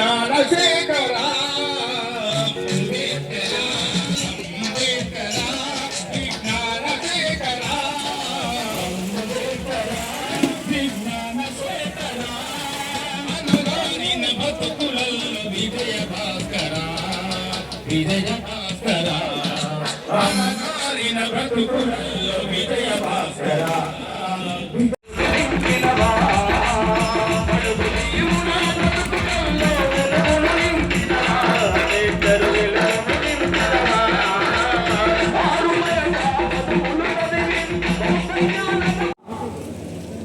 జ్ఞానశేఖర విజయ భాస్కర విజయ బ్రతుకులలో విజయ భాస్కర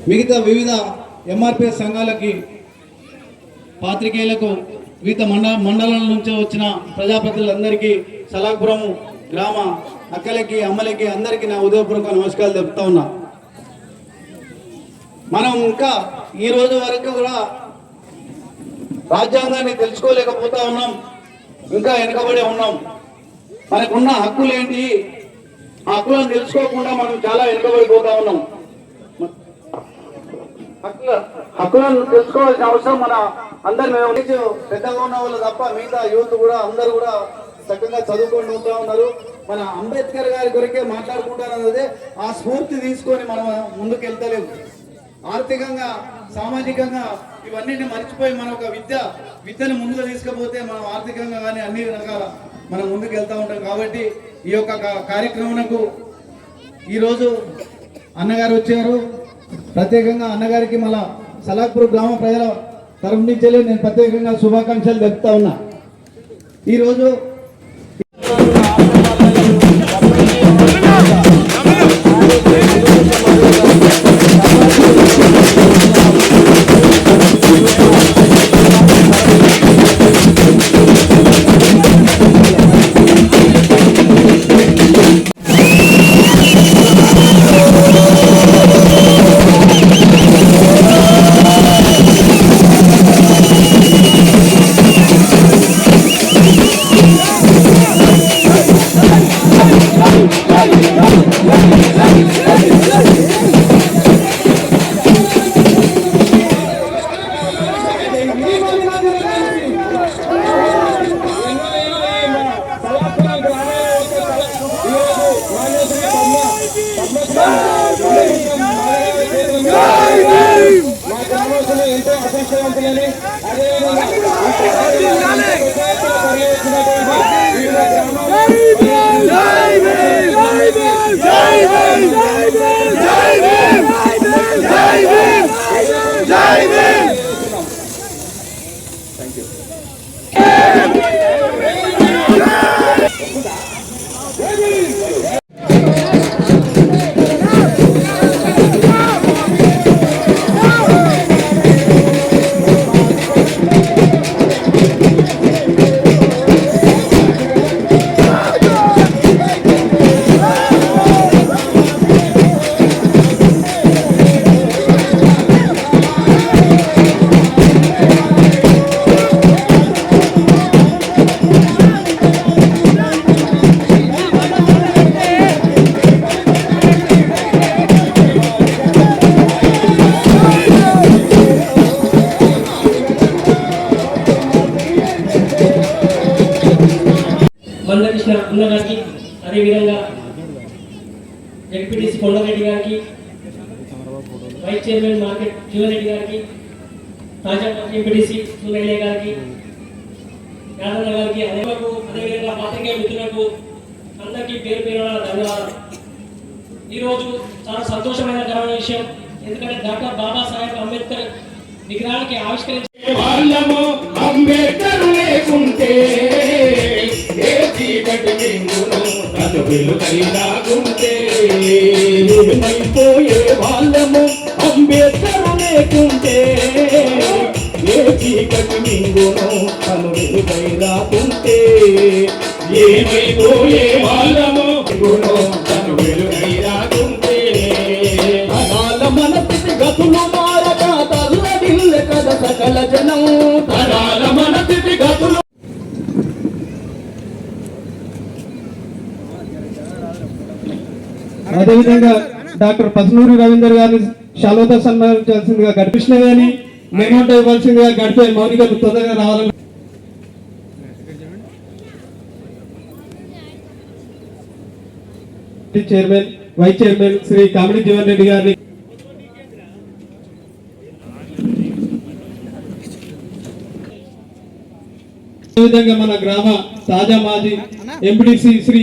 మిగతా వివిధ ఎంఆర్పిఎస్ సంఘాలకి పాత్రికేయులకు వివిధ మండ మండలాల నుంచి వచ్చిన ప్రజాప్రతినిధులందరికీ సలాపురం గ్రామ అక్కలకి అమ్మలకి అందరికీ నా ఉదయపూర్వక నమస్కారాలు చెప్తా ఉన్నా. మనం ఇంకా ఈ రోజు వరకు కూడా రాజ్యాంగాన్ని తెలుసుకోలేకపోతా ఉన్నాం ఇంకా వెనుకబడి ఉన్నాం. మనకున్న హక్కులు ఏంటి? ఆ హక్కులను తెలుసుకోకుండా మనం చాలా వెనుకబడిపోతా ఉన్నాం. హక్కులను తెలుసుకోవాల్సిన అవసరం మన అందరి మేము పెద్దగా ఉన్న వాళ్ళు తప్ప మిగతా యూత్ కూడా అందరూ కూడా చక్కగా చదువుకొని ఉంటా ఉన్నారు. మన అంబేద్కర్ గారి కొరకే మాట్లాడుకుంటారన్నదే ఆ స్ఫూర్తి తీసుకొని మనం ముందుకు వెళ్తలేము ఆర్థికంగా సామాజికంగా ఇవన్నీ మర్చిపోయి మన ఒక విద్య విద్యను ముందుకు తీసుకుపోతే మనం ఆర్థికంగా కానీ అన్ని రకాల మనం ముందుకు వెళ్తూ ఉంటాం. కాబట్టి ఈ యొక్క కార్యక్రమంకు ఈరోజు అన్నగారు వచ్చారు. ప్రత్యేకంగా అన్నగారికి మళ్ళా సలాక్పూర్ గ్రామ ప్రజల తరఫు నుంచి నేను ప్రత్యేకంగా శుభాకాంక్షలు తెలుపుతా ఉన్నా. ఈరోజు ఎంతో అదేవిధంగా వైస్ చైర్మన్ మార్కెట్ జీవరెడ్డి గారికి తాజా ఎంపీటీసీ సూర్యయ్య గారికి యాదవ్ గారికి అదేవరకు అదేవిధంగా పాత్రికేయ మిత్రులకు అందరికీ పేరు పేరు ధన్యవాదాలు. ఈరోజు చాలా సంతోషమైన గర్వమైన విషయం ఎందుకంటే డాక్టర్ బాబాసాహెబ్ అంబేద్కర్ విగ్రహానికి ఆవిష్కరించే వాళ్ళము అంబేద్కర్ లేకుంటే చీకటి నింగును తను వెలుగైనాకుంటే ఏమైపోయే వాళ్ళము అంబేద్కర్ లేకుంటే ఏ చీకటి నింగును తను వెలుగైనాకుంటే ఏమైపోయే వాళ్ళము? అదేవిధంగా డాక్టర్ పసునూరి రవీందర్ గారిని శాలువతో సన్మానించాల్సిందిగా గడిపించిన కానీ మెమోట ఇవ్వాల్సిందిగా గడిపే మౌనికలు తొందరగా రావాలని chairman vice chairman Shri Kamidi Jeevan Reddy గారిని అదేవిధంగా విధంగా మన గ్రామ తాజా మాజీ ఎంపీడీసీ శ్రీ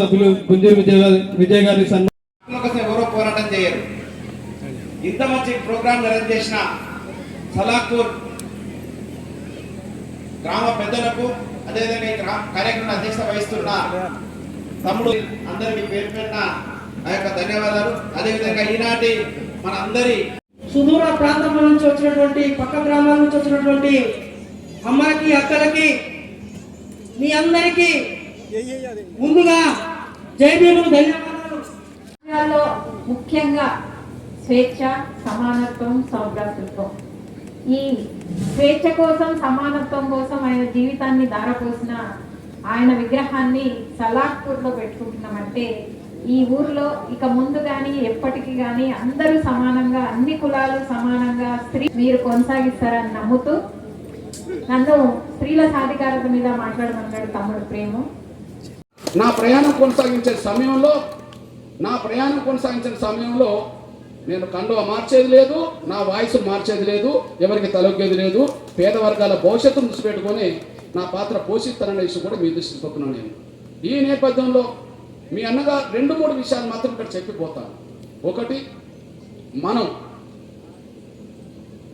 సభ్యులు గుంజూరు విజయ్ విజయ్ గారి ఎవరో పోరాటం చేయరు. ఇంత మంచి ప్రోగ్రాం అరేంజ్ చేసిన సలాపూర్ గ్రామ పెద్దలకు అదేవిధంగా కార్యక్రమం అధ్యక్షత వహిస్తున్న తమ్ముడు అందరికీ పేరు పెట్టిన ఆ యొక్క ధన్యవాదాలు. అదేవిధంగా ఈనాటి మన అందరి సుదూర ప్రాంతం నుంచి వచ్చినటువంటి పక్క గ్రామాల నుంచి వచ్చినటువంటి అమ్మలకి అక్కలకి మీ అందరికీ ముందుగా జై ముఖ్యంగా స్వేచ్ఛ సమానత్వం సౌభ్రాతృత్వం. ఈ స్వేచ్ఛ కోసం సమానత్వం కోసం ఆయన జీవితాన్ని దారపోసిన ఆయన విగ్రహాన్ని సలాఖ్పూర్లో పెట్టుకుంటున్నామంటే ఈ ఊర్లో ఇక ముందు కానీ ఎప్పటికీ కానీ అందరూ సమానంగా అన్ని కులాలు సమానంగా స్త్రీ మీరు కొనసాగిస్తారని నమ్ముతూ నన్ను స్త్రీల సాధికారత మీద మాట్లాడమన్నాడు తమ్ముడు ప్రేమ. నా ప్రయాణం కొనసాగించే సమయంలో నా ప్రయాణం కొనసాగించిన సమయంలో నేను కండువ మార్చేది లేదు నా వాయిస్ మార్చేది లేదు ఎవరికి తలొగ్గేది లేదు పేద వర్గాల భవిష్యత్తును దృష్టి పెట్టుకొని నా పాత్ర పోషిస్తాననే విషయం కూడా మీ దృష్టికి చెప్తున్నాను నేను. ఈ నేపథ్యంలో మీ అన్నగా రెండు మూడు విషయాలు మాత్రం ఇక్కడ చెప్పిపోతాను ఒకటి మనం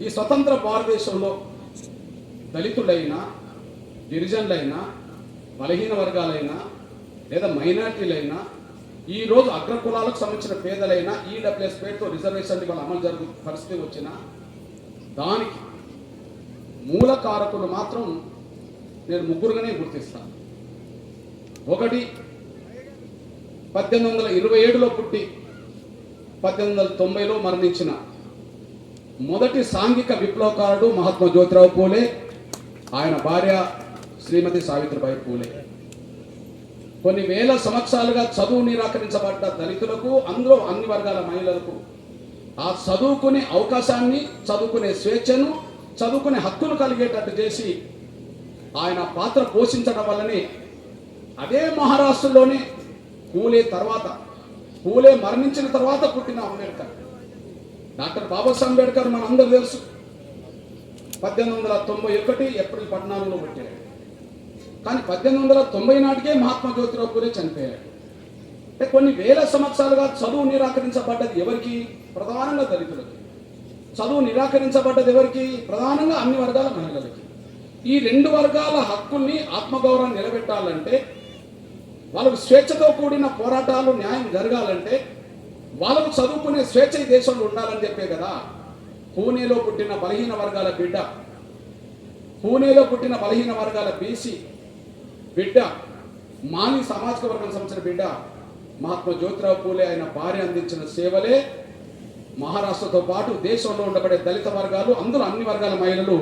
ఈ స్వతంత్ర భారతదేశంలో దళితులైనా గిరిజనులైనా బలహీన వర్గాలైనా లేదా మైనార్టీలైనా ఈ రోజు అగ్ర సంబంధించిన పేదలైనా ఈడబ్ల్యూఎస్ పేరుతో రిజర్వేషన్ వాళ్ళ అమలు జరుగు పరిస్థితి వచ్చిన దానికి మూల కారకులు మాత్రం నేను ముగ్గురుగానే గుర్తిస్తాను. ఒకటి పద్దెనిమిది వందల ఇరవై ఏడులో పుట్టి పద్దెనిమిది వందల తొంభైలో మరణించిన మొదటి సాంఘిక విప్లవకారుడు మహాత్మా జ్యోతిరావు పూలే ఆయన భార్య శ్రీమతి సావిత్రిబాయి పూలే. కొన్ని వేల సంవత్సరాలుగా చదువు నిరాకరించబడ్డ దళితులకు అందులో అన్ని వర్గాల మహిళలకు ఆ చదువుకునే అవకాశాన్ని చదువుకునే స్వేచ్ఛను చదువుకునే హక్కును కలిగేటట్టు చేసి ఆయన పాత్ర పోషించడం వల్లనే అదే మహారాష్ట్రలోనే పూలే తర్వాత పూలే మరణించిన తర్వాత పుట్టిన అంబేద్కర్. డాక్టర్ బాబాసాహెబ్ అంబేద్కర్ మన అందరూ తెలుసు. పద్దెనిమిది వందల తొంభై ఒకటి ఏప్రిల్ పద్నాలుగులో పుట్టాడు. కానీ పద్దెనిమిది వందల తొంభై నాటికే మహాత్మా జ్యోతిరావు పూరే చనిపోయాడు. అంటే కొన్ని వేల సంవత్సరాలుగా చదువు నిరాకరించబడ్డది ఎవరికి? ప్రధానంగా దళితులకి. చదువు నిరాకరించబడ్డది ఎవరికి? ప్రధానంగా అన్ని వర్గాల మహిళలకి. ఈ రెండు వర్గాల హక్కుల్ని ఆత్మగౌరవం నిలబెట్టాలంటే వాళ్ళకు స్వేచ్ఛతో కూడిన పోరాటాలు న్యాయం జరగాలంటే వాళ్ళకు చదువుకునే స్వేచ్ఛ ఈ దేశంలో ఉండాలని చెప్పే కదా. పూణేలో పుట్టిన బలహీన వర్గాల బిడ్డ పూణేలో పుట్టిన బలహీన వర్గాల బీసీ బిడ్డ మాలి సామాజిక వర్గం సంబంధించిన బిడ్డ మహాత్మా జ్యోతిరావు పూలే ఆయన భార్య అందించిన సేవలే మహారాష్ట్రతో పాటు దేశంలో ఉండబడే దళిత వర్గాలు అందులో అన్ని వర్గాల మహిళలు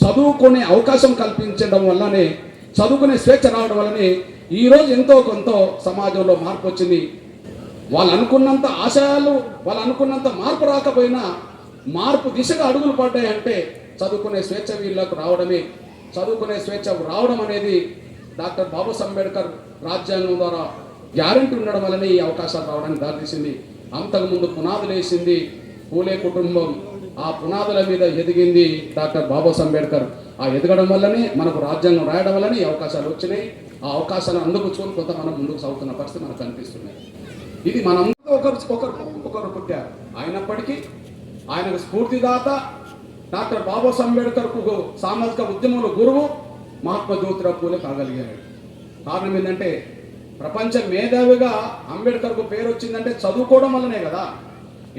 చదువుకునే అవకాశం కల్పించడం వల్లనే చదువుకునే స్వేచ్ఛ రావడం వల్లనే ఈ రోజు ఎంతో కొంత సమాజంలో మార్పు వచ్చింది. వాళ్ళు అనుకున్నంత ఆశయాలు వాళ్ళు అనుకున్నంత మార్పు రాకపోయినా మార్పు దిశగా అడుగులు పడ్డాయంటే చదువుకునే స్వేచ్ఛ వీళ్ళకు రావడమే. చదువుకునే స్వేచ్ఛ రావడం అనేది డాక్టర్ బాబాసాహెబ్ అంబేద్కర్ రాజ్యాంగం ద్వారా గ్యారంటీ ఉండడం వల్లనే ఈ అవకాశాలు రావడానికి దారితీసింది. అంతకుముందు పునాదులు వేసింది పూలే కుటుంబం. ఆ పునాదుల మీద ఎదిగింది డాక్టర్ బాబాసాహెబ్ అంబేద్కర్ ఆ ఎదగడం వల్లనే మనకు రాజ్యాంగం రాయడం వల్లనే ఈ అవకాశాలు వచ్చినాయి. ఆ అవకాశాలను అందుకుని కొంత మనం ముందుకు సాగుతున్న పరిస్థితి మనకు కనిపిస్తున్నాయి. ఇది మనందరూ ఒకరు ఒకరు ఒకరు పుట్టారు. అయినప్పటికీ ఆయనకు స్ఫూర్తిదాత డాక్టర్ బాబాసాహెబ్ అంబేద్కర్కు సామాజిక ఉద్యమంలో గురువు మహాత్మా జ్యోతిరావు పూలే కాగలిగాడు కారణం ఏంటంటే ప్రపంచ మేధావిగా అంబేద్కర్కు పేరు వచ్చిందంటే చదువుకోవడం వల్లనే కదా.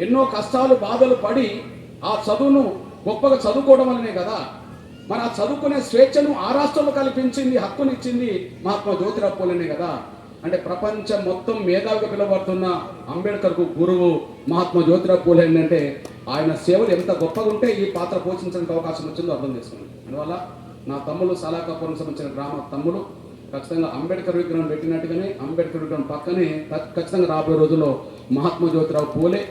ఎన్నో కష్టాలు బాధలు పడి ఆ చదువును గొప్పగా చదువుకోవడం వల్లనే కదా. మరి ఆ చదువుకునే స్వేచ్ఛను ఆ రాష్ట్రంలో కల్పించింది హక్కునిచ్చింది మహాత్మా జ్యోతిరావు పూలేనే కదా. అంటే ప్రపంచం మొత్తం మేధావిగా పిలువబడుతున్న అంబేద్కర్కు గురువు మహాత్మా జ్యోతిరావు పూలే ఏంటంటే ఆయన సేవలు ఎంత గొప్పగా ఉంటే ఈ పాత్ర పోషించడానికి అవకాశం వచ్చిందో అర్థం చేసుకోండి. అందువల్ల నా తమ్ముడు సలాకాపురం సంబంధించిన గ్రామ తమ్ముడు ఖచ్చితంగా అంబేద్కర్ విగ్రహం పెట్టినట్టుగానే అంబేద్కర్ విగ్రహం పక్కనే ఖచ్చితంగా రాబోయే రోజుల్లో మహాత్మా జ్యోతిరావు పూలే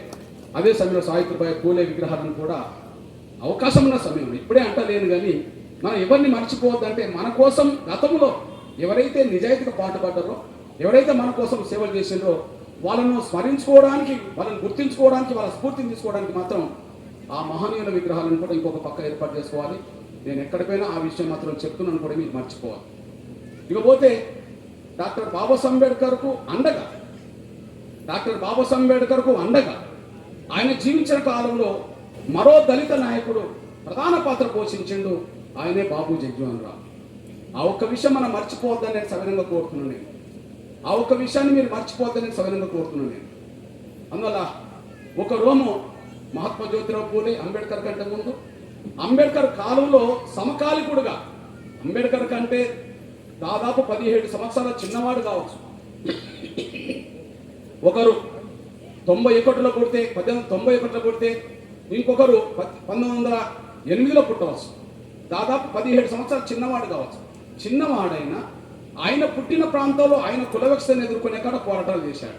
అదే సమయంలో సావిత్రిబాయి పూలే విగ్రహాలను కూడా అవకాశం ఉన్న సమయం ఇప్పుడే అంటలేను కానీ మనం ఎవరిని మర్చిపోవద్దంటే మన కోసం గతంలో ఎవరైతే నిజాయితీగా పాటుపడ్డారో ఎవరైతే మన కోసం సేవలు చేసిండ్రో వాళ్ళను స్మరించుకోవడానికి వాళ్ళని గుర్తించుకోవడానికి వాళ్ళ స్ఫూర్తిని తీసుకోవడానికి మాత్రం ఆ మహనీయుల విగ్రహాలను కూడా ఇంకొక పక్క ఏర్పాటు చేసుకోవాలి. నేను ఎక్కడికైనా ఆ విషయం మాత్రం చెప్తున్నాను కూడా మీరు మర్చిపోవాలి ఇకపోతే డాక్టర్ బాబాసాహెబ్ అంబేద్కర్కు అండగా డాక్టర్ బాబాసాహెబ్ అంబేద్కర్కు అండగా ఆయన జీవించిన కాలంలో మరో దళిత నాయకుడు ప్రధాన పాత్ర పోషించిండు ఆయనే బాబు జగ్జీవన్ రావు. ఆ ఒక్క విషయం మనం మర్చిపోవద్దని నేను సవినంగా కోరుతున్నాను నేను. ఆ ఒక్క విషయాన్ని మీరు మర్చిపోవద్దని నేను సవినంగా కోరుతున్నాను నేను. అందువల్ల ఒక రోము మహాత్మా జ్యోతిరావు పూలే అంబేద్కర్ కంటే ముందు అంబేద్కర్ కాలంలో సమకాలికుడుగా. అంబేద్కర్ కంటే దాదాపు పదిహేడు సంవత్సరాల చిన్నవాడు కావచ్చు. ఒకరు తొంభై ఒకటిలో పుడితే పద్దెనిమిది తొంభై ఒకటిలో పుడితే ఇంకొకరు పంతొమ్మిది వందల ఎనిమిదిలో పుట్టవచ్చు. దాదాపు పదిహేడు సంవత్సరాలు చిన్నవాడు కావచ్చు. చిన్నవాడైనా ఆయన పుట్టిన ప్రాంతంలో ఆయన కులవక్షను ఎదుర్కొనే కాడ పోరాటాలు చేశాడు.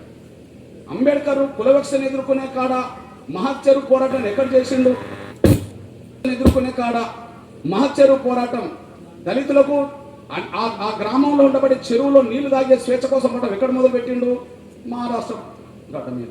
అంబేద్కర్ కులవక్షను ఎదుర్కొనే కాడ మహచ్చరు పోరాటాన్ని ఎక్కడ చేసిండు? ఎదుర్కొనే కాడ మహచ్చరు పోరాటం. దళితులకు ఆ- గ్రామంలో ఉండబడే చెరువులో నీళ్ళు తాగే స్వేచ్ఛ కోసం పోవటం ఎక్కడ మొదలు పెట్టిండు మహారాష్ట్ర గడ్డ మీద.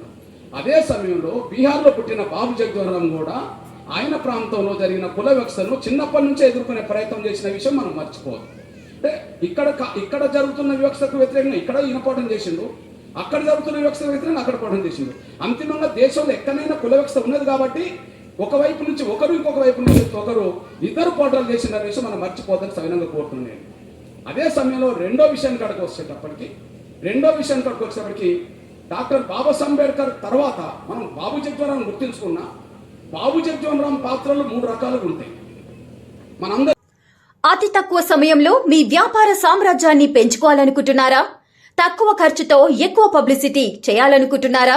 అదే సమయంలో బీహార్లో పుట్టిన బాబు జగ్వరం కూడా ఆయన ప్రాంతంలో జరిగిన కుల వివక్షను చిన్నప్పటి నుంచే ఎదుర్కొనే ప్రయత్నం చేసిన విషయం మనం మర్చిపోదు అంటే ఇక్కడ ఇక్కడ జరుగుతున్న వివక్షకు వ్యతిరేకంగా ఇక్కడ ఈయన పోవడం చేసిండు అక్కడ జరుగుతున్న వివక్షకు వ్యతిరేకంగా అక్కడ పోవడం చేసిండు. అంతిమంగా దేశంలో ఎక్కడైనా కుల వివక్ష ఉన్నది కాబట్టి ఒకవైపు నుంచి ఒకరు ఇంకొక వైపు నుంచి ఒకరు ఇద్దరు పోటాలు చేసిన విషయం మనం మర్చిపోద్దని సవినంగా కోరుతున్నాను నేను. అదే సమయంలో రెండో విషయాన్ని కడకు వచ్చేటప్పటికి రెండో విషయాన్ని కడకు వచ్చేటప్పటికి డాక్టర్ బాబాసాహెబ్ అంబేద్కర్ తర్వాత మనం బాబు జగ్జీవన్ గుర్తించుకున్నా బాబు జగ్జీవన్ రామ్ పాత్రలు మూడు రకాలుగా ఉంటాయి. మనందరం అతి తక్కువ సమయంలో మీ వ్యాపార సామ్రాజ్యాన్ని పెంచుకోవాలనుకుంటున్నారా? తక్కువ ఖర్చుతో ఎక్కువ పబ్లిసిటీ చేయాలనుకుంటున్నారా?